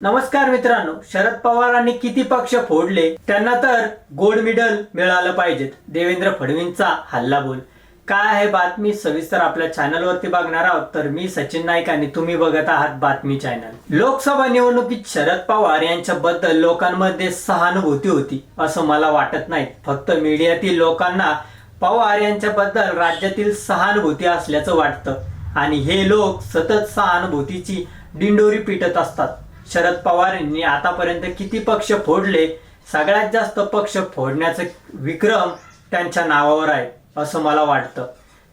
नमस्कार मित्रांनो शरद पवारांनी किती पक्ष फोडले त्यांना तर गोल्ड मेडल मिळालं पाहिजेत. देवेंद्र फडणवीसचा हल्ला बोल. काय आहे बातमी? सविस्तर आपल्या चॅनलवरती बघणार आहोत. तर मी सचिन नाईक आणि तुम्ही बघत आहात बातमी चॅनल लोकसभा निवडणुकीत शरद पवार यांच्याबद्दल लोकांमध्ये सहानुभूती होती असं मला वाटत नाही. फक्त मीडियातील लोकांना पवार यांच्याबद्दल राज्यातील सहानुभूती असल्याचं वाटतं. आणि हे लोक सतत सहानुभूतीची डिंडोरी पिटत असतात. शरद पवार यांनी आतापर्यंत किती पक्ष फोडले सगळ्यात जास्त पक्ष फोडण्याचा विक्रम त्यांच्या नावावर आहे असं मला वाटतं.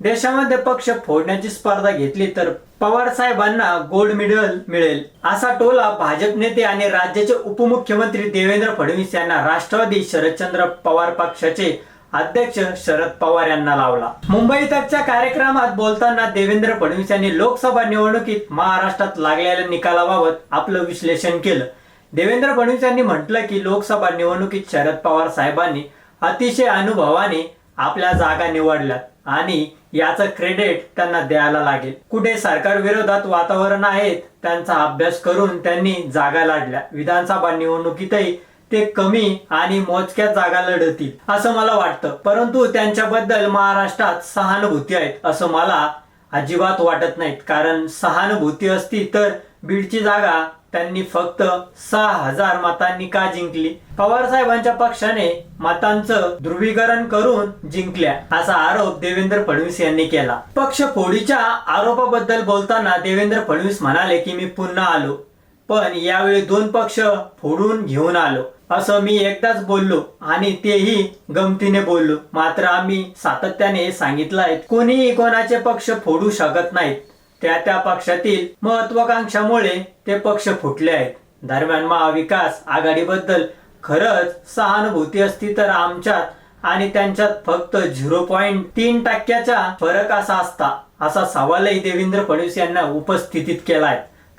देशामध्ये पक्ष फोडण्याची स्पर्धा घेतली तर पवार साहेबांना गोल्ड मेडल मिळेल असा टोला भाजप नेते आणि राज्याचे उपमुख्यमंत्री देवेंद्र फडणवीस यांना राष्ट्रवादी शरदचंद्र पवार पक्षाचे अध्यक्ष शरद पवार यांना लावला. मुंबईत आजच्या कार्यक्रमात बोलताना देवेंद्र फडणवीस यांनी लोकसभा निवडणुकीत महाराष्ट्रात लागलेल्या निकालाबाबत आपलं विश्लेषण केलं. देवेंद्र फडणवीस यांनी म्हटलं की लोकसभा निवडणुकीत शरद पवार साहेबांनी अतिशय अनुभवाने आपल्या जागा निवडल्यात आणि याचं क्रेडिट त्यांना द्यायला लागेल. कुठे सरकार विरोधात वातावरण आहेत त्यांचा अभ्यास करून त्यांनी जागा लाडल्या विधानसभा निवडणुकीतही ते कमी आणि मोजक्या जागा लढतील असं मला वाटतं. परंतु त्यांच्याबद्दल महाराष्ट्रात सहानुभूती आहेत असं मला अजिबात वाटत नाहीत. कारण सहानुभूती असती तर बीडची जागा त्यांनी फक्त सहा हजार मतांनी का जिंकली? पवार साहेबांच्या पक्षाने मतांचं ध्रुवीकरण करून जिंकल्या असा आरोप देवेंद्र फडणवीस यांनी केला. पक्ष फोडीच्या आरोपाबद्दल बोलताना देवेंद्र फडणवीस म्हणाले की मी पुन्हा आलो. पण यावेळी दोन पक्ष फोडून घेऊन आलो. असं मी एकदाच बोललो आणि तेही गमतीने बोललो. मात्र आम्ही सातत्याने सांगितलं आहे कोणीही कोणाचे पक्ष फोडू शकत नाहीत. त्या त्या पक्षातील महत्वाकांक्षामुळे ते पक्ष फुटले आहेत. दरम्यान महाविकास आघाडीबद्दल खरंच सहानुभूती असती तर आमच्यात आणि त्यांच्यात फक्त झिरो पॉईंट तीन टक्क्याचा फरक असा असता असा सवालही देवेंद्र फडणवीस यांना उपस्थितीत केलाय